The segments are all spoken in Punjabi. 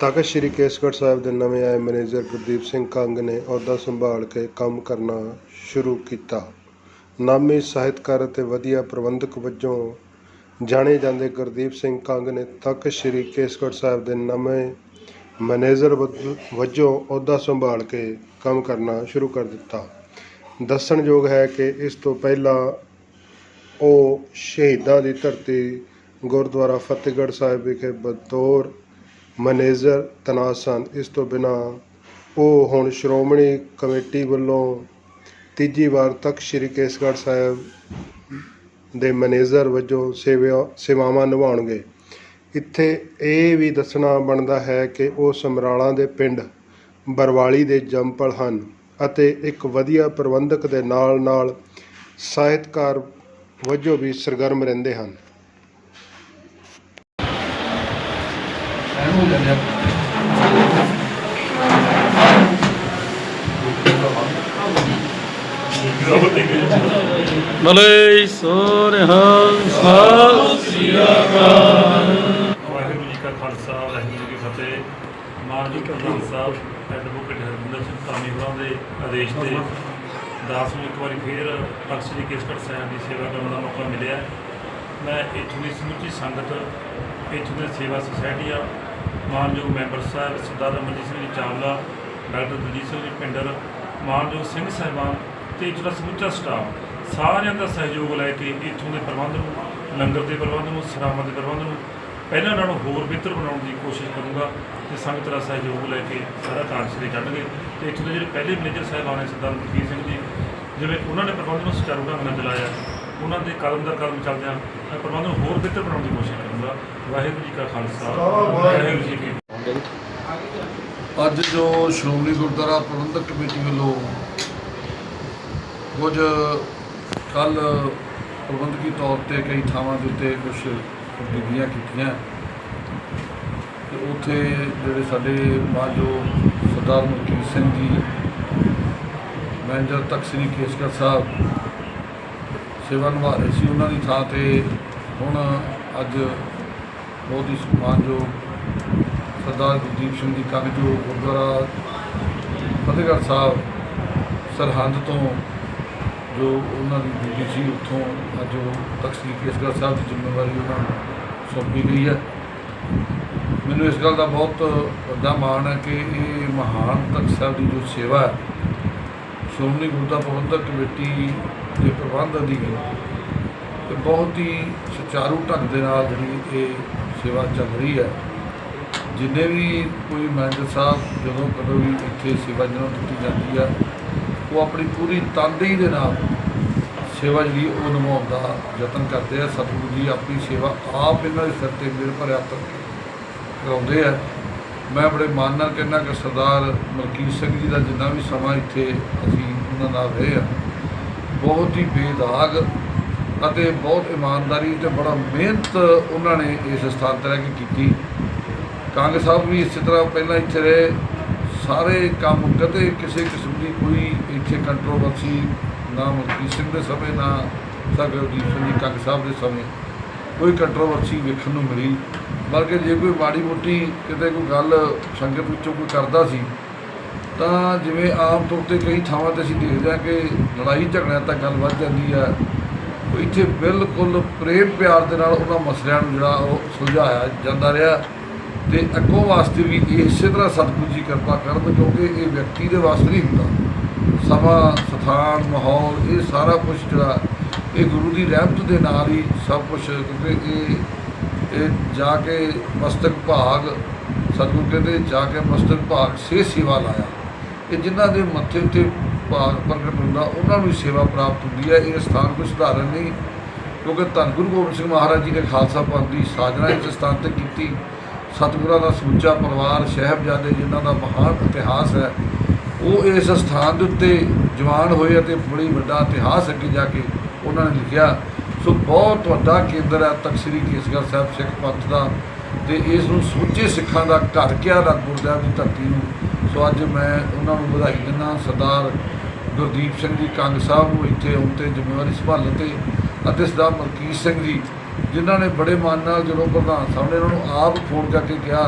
ਤਖਤ ਸ੍ਰੀ ਕੇਸਗੜ੍ਹ ਸਾਹਿਬ ਦੇ ਨਵੇਂ ਆਏ ਮੈਨੇਜਰ ਗੁਰਦੀਪ ਸਿੰਘ ਕੰਗ ਨੇ ਅਹੁਦਾ ਸੰਭਾਲ ਕੇ ਕੰਮ ਕਰਨਾ ਸ਼ੁਰੂ ਕੀਤਾ। ਨਾਮੀ ਸਾਹਿਤਕਾਰ ਅਤੇ ਵਧੀਆ ਪ੍ਰਬੰਧਕ ਵਜੋਂ ਜਾਣੇ ਜਾਂਦੇ ਗੁਰਦੀਪ ਸਿੰਘ ਕੰਗ ਨੇ ਤਖਤ ਸ੍ਰੀ ਕੇਸਗੜ੍ਹ ਸਾਹਿਬ ਦੇ ਨਵੇਂ ਮੈਨੇਜਰ ਵਜੋਂ ਅਹੁਦਾ ਸੰਭਾਲ ਕੇ ਕੰਮ ਕਰਨਾ ਸ਼ੁਰੂ ਕਰ ਦਿੱਤਾ। ਦੱਸਣਯੋਗ ਹੈ ਕਿ ਇਸ ਤੋਂ ਪਹਿਲਾਂ ਉਹ ਸ਼ਹੀਦਾਂ ਦੀ ਧਰਤੀ ਗੁਰਦੁਆਰਾ ਫਤਿਹਗੜ੍ਹ ਸਾਹਿਬ ਵਿਖੇ ਬਤੌਰ ਮੈਨੇਜਰ ਤੈਨਾਤ ਸਨ। ਇਸ ਤੋਂ ਬਿਨਾ ਉਹ ਹੁਣ ਸ਼੍ਰੋਮਣੀ ਕਮੇਟੀ ਵੱਲੋਂ ਤੀਜੀ ਵਾਰ ਤੱਕ ਸ੍ਰੀ ਕੇਸਗੜ੍ਹ ਸਾਹਿਬ ਦੇ ਮੈਨੇਜਰ ਵਜੋਂ ਸੇਵਾ ਸੇਵਾਵਾਂ ਨਿਭਾਉਣਗੇ। ਇੱਥੇ ਇਹ ਵੀ ਦੱਸਣਾ ਬਣਦਾ ਹੈ ਕਿ ਉਹ ਸਮਰਾਲਾ ਦੇ ਪਿੰਡ ਬਰਵਾਲੀ ਦੇ ਜੰਪਲ ਹਨ ਅਤੇ ਇੱਕ ਵਧੀਆ ਪ੍ਰਬੰਧਕ ਦੇ ਨਾਲ ਨਾਲ ਸਾਹਿਤਕਾਰ ਵਜੋਂ ਵੀ ਸਰਗਰਮ ਰਹਿੰਦੇ ਹਨ। ਭਲੇ ਸੋਰਿਹਾ ਸਤਿ ਸ੍ਰੀ ਅਕਾਲ ਵਾਹਿਗੁਰੂ ਜੀ ਕਾ ਖਾਲਸਾ ਵਾਹਿਗੁਰੂ ਜੀ ਕੀ ਫਤਿਹ। ਮਾਨਯੋਗ ਪ੍ਰਧਾਨ ਸਾਹਿਬ ਐਡਵੋਕੇਟ ਹਰਮਿੰਦਰ ਸਿੰਘ ਹੋਰਾਂ ਦੇ ਆਦੇਸ਼ ਤੇ ਦਾਸ ਨੂੰ ਇੱਕ ਵਾਰੀ ਫੇਰ ਤਖਤ ਸ੍ਰੀ ਕੇਸਗੜ੍ਹ ਸਾਹਿਬ ਦੀ ਸੇਵਾ ਕਰਨ ਦਾ ਮੌਕਾ ਮਿਲਿਆ। ਮੈਂ ਇੱਥੋਂ ਦੀ ਸਮੁੱਚੀ ਸੰਗਤ, ਇੱਥੋਂ ਦੇ ਸੇਵਾ ਸੁਸਾਇਟੀਆਂ ਮਾਨਯੋਗ ਮੈਂਬਰ ਸਾਹਿਬ ਸਰਦਾਰ ਅਮਰਜੀਤ ਸਿੰਘ ਜੀ ਚਾਵਲਾ, ਡਾਕਟਰ ਦਲਜੀਤ ਸਿੰਘ ਜੀ ਪਿੰਡਰ, ਮਾਨਯੋਗ ਸਿੰਘ ਸਾਹਿਬਾਨ ਤੇ ਇੱਥੋਂ ਦਾ ਸਮੁੱਚਾ ਸਟਾਫ, ਸਾਰਿਆਂ ਦਾ ਸਹਿਯੋਗ ਲੈ ਕੇ ਇੱਥੋਂ ਦੇ ਪ੍ਰਬੰਧ ਨੂੰ, ਲੰਗਰ ਦੇ ਪ੍ਰਬੰਧ ਨੂੰ, ਸਰਾਵਾਂ ਦੇ ਪ੍ਰਬੰਧ ਨੂੰ ਪਹਿਲਾਂ ਨਾਲੋਂ ਹੋਰ ਬਿਹਤਰ ਬਣਾਉਣ ਦੀ ਕੋਸ਼ਿਸ਼ ਕਰੂੰਗਾ ਤੇ ਸੰਗਤ ਦਾ ਸਹਿਯੋਗ ਲੈ ਕੇ ਸਾਰਾ ਕਾਰਜ ਸਿਰੇ ਚੜ੍ਹਨਗੇ ਤੇ ਇੱਥੋਂ ਦੇ ਜਿਹੜੇ ਪਹਿਲੇ ਮੈਨੇਜਰ ਸਾਹਿਬ ਆਣੇ ਸਰਦਾਰ ਮਲਕੀਤ ਸਿੰਘ ਜੀ ਜਿਵੇਂ ਉਹਨਾਂ ਨੇ ਪ੍ਰਬੰਧ ਨੂੰ ਸੁਚਾਰੂ ਢੰਗ ਨਾਲ ਚਲਾਇਆ ਉਹਨਾਂ ਦੇ ਕਦਮ ਦਰ ਕਦਮ ਚੱਲਦਿਆਂ ਮੈਂ ਪ੍ਰਬੰਧ ਨੂੰ ਹੋਰ ਬਿਹਤਰ ਬਣਾਉਣ ਦੀ ਕੋਸ਼ਿਸ਼ ਕਰੂੰਗਾ। ਵਾਹਿਗੁਰੂ ਜੀ ਕਾ ਖਾਲਸਾ ਵਾਹਿਗੁਰੂ ਜੀ ਕੀ ਅੱਜ ਜੋ ਸ਼੍ਰੋਮਣੀ ਗੁਰਦੁਆਰਾ ਪ੍ਰਬੰਧਕ ਕਮੇਟੀ ਵੱਲੋਂ ਕੁਝ ਕੱਲ ਪ੍ਰਬੰਧਕੀ ਤੌਰ ਤੇ ਕਈ ਥਾਵਾਂ ਦੇ ਉੱਤੇ ਕੁਝ ਤਬਦੀਲੀਆਂ ਕੀਤੀਆਂ। ਤੇ ਉੱਥੇ ਜਿਹੜੇ ਸਾਡੇ ਮਾਜੋ ਸਰਦਾਰ ਮਲਕੀਤ ਸਿੰਘ ਜੀ ਮੈਨੇਜਰ ਤਖਤ ਸ੍ਰੀ ਕੇਸਗੜ੍ਹ ਸਾਹਿਬ ਸੇਵਾ ਨਿਭਾ ਰਹੇ ਸੀ, ਉਹਨਾਂ ਦੀ ਥਾਂ ਤੇ ਹੁਣ ਅੱਜ ਬਹੁਤ ਹੀ ਸਨਮਾਨਯੋਗ ਸਰਦਾਰ ਗੁਰਦੀਪ ਸਿੰਘ ਜੀ ਕੰਗ ਜੋ ਗੁਰਦੁਆਰਾ ਫਤਿਹਗੜ੍ਹ ਸਾਹਿਬ ਸਰਹੰਦ ਤੋਂ ਜੋ ਉਹਨਾਂ ਦੀ ਡਿਊਟੀ ਸੀ ਉੱਥੋਂ ਅੱਜ ਉਹ ਤਖਤ ਕੇਸਗੜ੍ਹ ਸਾਹਿਬ ਦੀ ਜ਼ਿੰਮੇਵਾਰੀ ਉਹਨਾਂ ਨੂੰ ਸੌਂਪੀ ਗਈ ਹੈ। ਮੈਨੂੰ ਇਸ ਗੱਲ ਦਾ ਬਹੁਤ ਵੱਡਾ ਮਾਣ ਹੈ ਕਿ ਇਹ ਮਹਾਨ ਤਖਤ ਸਾਹਿਬ ਦੀ ਜੋ ਸੇਵਾ ਹੈ, ਸ਼੍ਰੋਮਣੀ ਗੁਰਦੁਆਰਾ ਪ੍ਰਬੰਧਕ ਕਮੇਟੀ ਦੇ ਪ੍ਰਬੰਧ ਅਧੀਨ ਤੇ ਬਹੁਤ ਹੀ ਸੁਚਾਰੂ ਢੰਗ ਦੇ ਨਾਲ ਜਿਹੜੀ ਇਹ ਸੇਵਾ ਚੱਲ ਰਹੀ ਹੈ। ਜਿੰਨੇ ਵੀ ਕੋਈ ਮੈਨੇਜਰ ਸਾਹਿਬ ਜਦੋਂ ਕਦੋਂ ਵੀ ਇੱਥੇ ਸੇਵਾ ਜਦੋਂ ਦਿੱਤੀ ਜਾਂਦੀ ਹੈ ਉਹ ਆਪਣੀ ਪੂਰੀ ਤਨਦੇਹੀ ਦੇ ਨਾਲ ਸੇਵਾ ਜਿਹੜੀ ਉਹ ਨਿਭਾਉਣ ਦਾ ਯਤਨ ਕਰਦੇ ਆ। ਸਤਿਗੁਰੂ ਜੀ ਆਪਣੀ ਸੇਵਾ ਆਪ ਇਹਨਾਂ ਦੇ ਸਿਰ ਤੇ ਮੇਰੇ ਭਰਿਆ ਤਰ ਕਰਾਉਂਦੇ ਆ। ਮੈਂ ਬੜੇ ਮਾਣ ਨਾਲ ਕਹਿੰਦਾ ਕਿ ਸਰਦਾਰ ਮਲਕੀਤ ਸਿੰਘ ਜੀ ਦਾ ਜਿੰਨਾ ਵੀ ਸਮਾਂ ਇੱਥੇ ਅਸੀਂ ਉਹਨਾਂ ਨਾਲ ਰਹੇ ਆ, ਬਹੁਤ ਹੀ ਬੇਦਾਗ ਅਤੇ ਬਹੁਤ ਇਮਾਨਦਾਰੀ ਤੇ ਬੜਾ ਮਿਹਨਤ ਉਹਨਾਂ ਨੇ ਇਸ ਸਥਾਨ ਤੇ ਰਹਿ ਕੇ ਕੀਤੀ। ਕੰਗ ਸਾਹਿਬ ਵੀ ਇਸੇ ਤਰ੍ਹਾਂ ਪਹਿਲਾਂ ਇੱਥੇ ਰਹੇ ਸਾਰੇ ਕੰਮ ਕਦੇ ਕਿਸੇ ਕਿਸਮ ਦੀ ਕੋਈ ਇੱਥੇ ਕੰਟਰੋਵਰਸੀ ਨਾ ਮਲਕੀਤ ਸਿੰਘ ਦੇ ਸਮੇਂ, ਨਾ ਸਰਗੁਰਦੀਪ ਸਿੰਘ ਜੀ ਕੰਗ ਸਾਹਿਬ ਦੇ ਸਮੇਂ ਕੋਈ ਕੰਟਰੋਵਰਸੀ ਵੇਖਣ ਨੂੰ ਮਿਲੀ। ਬਲਕਿ ਜੇ ਕੋਈ ਮਾੜੀ ਮੋਟੀ ਕਿਤੇ ਕੋਈ ਗੱਲ ਸੰਗਤ ਵਿੱਚੋਂ ਕੋਈ ਕਰਦਾ ਸੀ, ਤਾਂ ਜਿਵੇਂ ਆਮ ਤੌਰ ਤੇ ਕਈ ਥਾਵਾਂ ਤੇ ਅਸੀਂ ਦੇਖਦੇ ਹਾਂ ਕਿ ਲੜਾਈ ਝਗੜਿਆਂ ਤੱਕ ਗੱਲ ਵੱਧ ਜਾਂਦੀ ਹੈ ਇੱਥੇ ਬਿਲਕੁਲ ਪ੍ਰੇਮ ਪਿਆਰ ਦੇ ਨਾਲ ਉਹਨਾਂ ਮਸਲਿਆਂ ਨੂੰ ਜਿਹੜਾ ਉਹ ਸੁਲਝਾਇਆ ਜਾਂਦਾ ਰਿਹਾ। ਤੇ ਅੱਗੋਂ ਵਾਸਤੇ ਵੀ ਇਸੇ ਤਰ੍ਹਾਂ ਸਤਿਗੁਰੂ ਜੀ ਕਿਰਪਾ ਕਰਨ ਕਿਉਂਕਿ ਇਹ ਵਿਅਕਤੀ ਦੇ ਵਾਸਤੇ ਨਹੀਂ ਹੁੰਦਾ। ਸਮਾਂ, ਸਥਾਨ, ਮਾਹੌਲ, ਇਹ ਸਾਰਾ ਕੁਝ ਜਿਹੜਾ ਇਹ ਗੁਰੂ ਦੀ ਰਹਿਮਤ ਦੇ ਨਾਲ ਹੀ ਸਭ ਕੁਝ ਕਿਉਂਕਿ ਇਹ ਇਹ ਜਾ ਕੇ ਮਸਤਕ ਭਾਗ, ਸਤਿਗੁਰੂ ਕਹਿੰਦੇ ਜਾ ਕੇ ਮਸਤਕ ਭਾਗ ਸੇ ਸੇਵਾ ਲਾਇਆ। ਇਹ ਜਿਨ੍ਹਾਂ ਦੇ ਮੱਥੇ ਉੱਤੇ ਭਾਗ ਪ੍ਰਗਟ ਹੁੰਦਾ, ਉਹਨਾਂ ਨੂੰ ਸੇਵਾ ਪ੍ਰਾਪਤ ਹੁੰਦੀ ਹੈ। ਇਹ ਸਥਾਨ ਕੋਈ ਸਧਾਰਨ ਨਹੀਂ, ਕਿਉਂਕਿ ਧੰਨ ਗੁਰੂ ਗੋਬਿੰਦ ਸਿੰਘ ਮਹਾਰਾਜ ਜੀ ਨੇ ਖਾਲਸਾ ਪੰਥ ਦੀ ਸਾਜਨਾ ਇਸ ਸਥਾਨ ਤੇ ਕੀਤੀ। ਸਤਿਗੁਰਾਂ ਦਾ ਸਮੁੱਚਾ ਪਰਿਵਾਰ, ਸਾਹਿਬਜ਼ਾਦੇ ਜਿਨ੍ਹਾਂ ਦਾ ਮਹਾਨ ਇਤਿਹਾਸ ਹੈ, ਉਹ ਇਸ ਸਥਾਨ ਦੇ ਉੱਤੇ ਜਵਾਨ ਹੋਏ ਅਤੇ ਬੜੀ ਵੱਡਾ ਇਤਿਹਾਸ ਅੱਗੇ ਜਾ ਕੇ ਉਹਨਾਂ ਨੇ ਲਿਖਿਆ। ਸੋ ਬਹੁਤ ਵੱਡਾ ਕੇਂਦਰ ਹੈ ਤਖ਼ਤ ਸ੍ਰੀ ਕੇਸਗੜ੍ਹ ਸਾਹਿਬ ਸਿੱਖ ਪੰਥ ਦਾ ਤੇ ਇਸ ਨੂੰ ਸਮੁੱਚੇ ਸਿੱਖਾਂ ਦਾ ਘਰ ਕਿਹਾ ਅਨੰਦਪੁਰ ਸਾਹਿਬ ਦੀ ਧਰਤੀ ਨੂੰ। ਸੋ ਅੱਜ ਮੈਂ ਉਹਨਾਂ ਨੂੰ ਵਧਾਈ ਦਿੰਦਾ ਸਰਦਾਰ ਗੁਰਦੀਪ ਸਿੰਘ ਜੀ, ਕੰਗ ਸਾਹਿਬ ਨੂੰ ਇੱਥੇ ਆਉਣ ਤੇ ਜ਼ਿੰਮੇਵਾਰੀ ਸੰਭਾਲਣ ਤੇ ਅਤੇ ਸਰਦਾਰ ਮਲਕੀਤ ਸਿੰਘ ਜੀ ਜਿਨ੍ਹਾਂ ਨੇ ਬੜੇ ਮਨ ਨਾਲ ਜਦੋਂ ਪ੍ਰਧਾਨ ਸਾਹਿਬ ਨੇ ਉਹਨਾਂ ਨੂੰ ਆਪ ਫੋਨ ਕਰਕੇ ਕਿਹਾ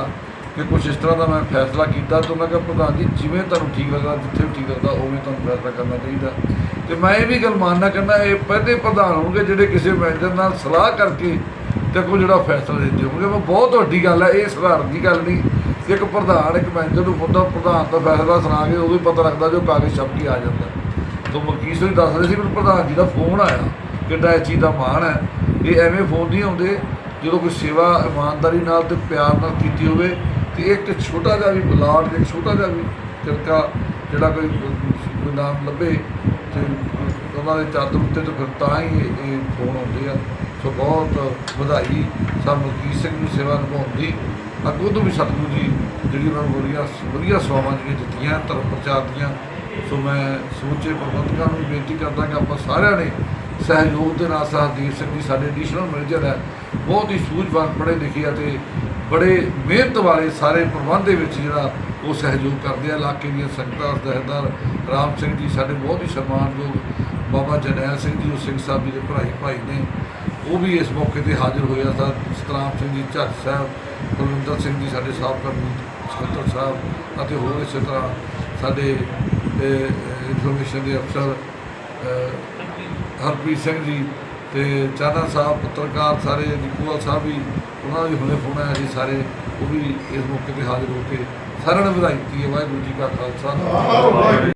ਕਿ ਕੁਝ ਇਸ ਤਰ੍ਹਾਂ ਦਾ ਮੈਂ ਫੈਸਲਾ ਕੀਤਾ ਤਾਂ ਉਹਨਾਂ ਕਿਹਾ, ਪ੍ਰਧਾਨ ਜੀ, ਜਿਵੇਂ ਤੁਹਾਨੂੰ ਠੀਕ ਲੱਗਦਾ, ਜਿੱਥੇ ਵੀ ਠੀਕ ਲੱਗਦਾ, ਉਵੇਂ ਤੁਹਾਨੂੰ ਫੈਸਲਾ ਕਰਨਾ ਚਾਹੀਦਾ। ਤੇ ਮੈਂ ਇਹ ਵੀ ਗੱਲ ਮੰਨਣਾ ਕਹਿੰਦਾ, ਇਹ ਪਹਿਲੇ ਪ੍ਰਧਾਨ ਹੋਣਗੇ ਜਿਹੜੇ ਕਿਸੇ ਮੈਨੇਜਰ ਨਾਲ ਸਲਾਹ ਕਰਕੇ ਤੇ ਕੋਈ ਜਿਹੜਾ ਫੈਸਲਾ ਲੈਂਦੇ ਹੋਣਗੇ ਉਹ ਬਹੁਤ ਵੱਡੀ ਗੱਲ ਹੈ, ਇਹ ਸਧਾਰਨ ਦੀ ਗੱਲ ਨਹੀਂ। ਇੱਕ ਪ੍ਰਧਾਨ, ਇੱਕ ਮੈਨੇਜਰ ਨੂੰ ਫੋਟੋ ਪ੍ਰਧਾਨ ਦਾ ਫੈਸਲਾ ਸੁਣਾ ਕੇ ਉਦੋਂ ਹੀ ਪਤਾ ਲੱਗਦਾ ਜੋ ਕਾਗਜ਼ ਛਪ ਕੇ ਆ ਜਾਂਦਾ। ਤੋਂ ਮਕੀਸ਼ ਸਿੰਘ ਦੱਸ ਰਹੇ ਸੀ ਮੈਨੂੰ ਪ੍ਰਧਾਨ ਜੀ ਦਾ ਫੋਨ ਆਇਆ ਕਿੱਡਾ ਇਸ ਚੀਜ਼ ਦਾ ਮਾਣ ਹੈ। ਇਹ ਐਵੇਂ ਫੋਨ ਨਹੀਂ ਆਉਂਦੇ, ਜਦੋਂ ਕੋਈ ਸੇਵਾ ਇਮਾਨਦਾਰੀ ਨਾਲ ਤੇ ਪਿਆਰ ਨਾਲ ਕੀਤੀ ਹੋਵੇ, ਤੇ ਇੱਕ ਛੋਟਾ ਜਿਹਾ ਵੀ ਪਲਾਟ, ਇੱਕ ਛੋਟਾ ਜਿਹਾ ਵੀ ਤਿਰਕਾ ਜਿਹੜਾ ਕੋਈ ਨਾਮ ਲੱਭੇ ਤੇ ਉਹਨਾਂ ਦੇ ਚਾਦਰ ਉੱਤੇ ਤਾਂ ਫਿਰ ਤਾਂ ਹੀ ਇਹ ਫੋਨ ਆਉਂਦੇ ਆ। ਸੋ ਬਹੁਤ ਵਧਾਈ ਸਰ ਮਲਕੀਤ ਸਿੰਘ ਨੂੰ ਸੇਵਾ ਨਿਭਾਉਣ ਦੀ। ਅੱਗੋਂ ਤੋਂ ਵੀ ਸਤਿਗੁਰੂ ਜੀ ਜਿਹੜੀ ਉਹਨਾਂ ਨੂੰ ਵਧੀਆ ਵਧੀਆ ਸੇਵਾਵਾਂ ਜਿਹੜੀਆਂ ਦਿੱਤੀਆਂ, ਧਰਮ ਪ੍ਰਚਾਰ ਦੀਆਂ। ਸੋ ਮੈਂ ਸਮੁੱਚੇ ਪ੍ਰਬੰਧਕਾਂ ਨੂੰ ਵੀ ਬੇਨਤੀ ਕਰਦਾ ਕਿ ਆਪਾਂ ਸਾਰਿਆਂ ਨੇ ਸਹਿਯੋਗ ਦੇ ਨਾਲ ਸਰਦੀਪ ਸਿੰਘ ਜੀ ਸਾਡੇ ਐਡੀਸ਼ਨਲ ਮੈਨੇਜਰ ਹੈ। ਬਹੁਤ ਹੀ ਸੂਝਵਾਨ, ਪੜ੍ਹੇ ਲਿਖੇ ਅਤੇ ਬੜੇ ਮਿਹਨਤ ਵਾਲੇ ਸਾਰੇ ਪ੍ਰਬੰਧ ਦੇ ਵਿੱਚ ਜਿਹੜਾ ਉਹ ਸਹਿਯੋਗ ਕਰਦੇ ਆ। ਇਲਾਕੇ ਦੀਆਂ ਸੰਗਤਾਂ ਦਹਿਦਾਰ ਰਾਮ ਸਿੰਘ ਜੀ ਸਾਡੇ ਬਹੁਤ ਹੀ ਸਨਮਾਨਯੋਗ ਬਾਬਾ ਜਰਨੈਲ ਸਿੰਘ ਜੀ, ਉਹ ਸਿੰਘ ਸਾਹਿਬ ਜੀ ਦੇ ਭਰਾਈ ਭਾਈ ਨੇ। ਉਹ ਵੀ ਇਸ ਮੌਕੇ ਤੇ ਹਾਜ਼ਰ ਹੋਇਆ ਸਰ ਸਤਰਾਮ ਸਿੰਘ ਜੀ ਝੱਜ ਸਾਹਿਬ, ਕੁਲਵਿੰਦਰ ਸਿੰਘ ਜੀ ਸਾਡੇ ਸਾਬਕਾ ਸਕੱਤਰ ਸਾਹਿਬ ਅਤੇ ਹੋਰ ਇਸੇ ਤਰ੍ਹਾਂ ਸਾਡੇ ਇਨਫੋਰਮੇਸ਼ਨ ਦੇ ਅਫਸਰ ਹਰਪ੍ਰੀਤ ਸਿੰਘ ਜੀ ਤੇ ਚਾਨਾ ਸਾਹਿਬ, ਪੱਤਰਕਾਰ ਸਾਰੇ ਨਿਕੂਵਾਲ ਸਾਹਿਬ ਵੀ, ਉਹਨਾਂ ਦਾ ਵੀ ਹੁਣੇ ਫੋਨ ਆਇਆ ਸੀ ਸਾਰੇ, ਉਹ ਵੀ ਇਸ ਮੌਕੇ ਤੇ ਹਾਜ਼ਰ ਹੋ ਕੇ ਸਾਰਿਆਂ ਨੇ ਵਧਾਈ ਦਿੱਤੀ ਹੈ। ਵਾਹਿਗੁਰੂ ਜੀ ਕਾ ਖਾਲਸਾ।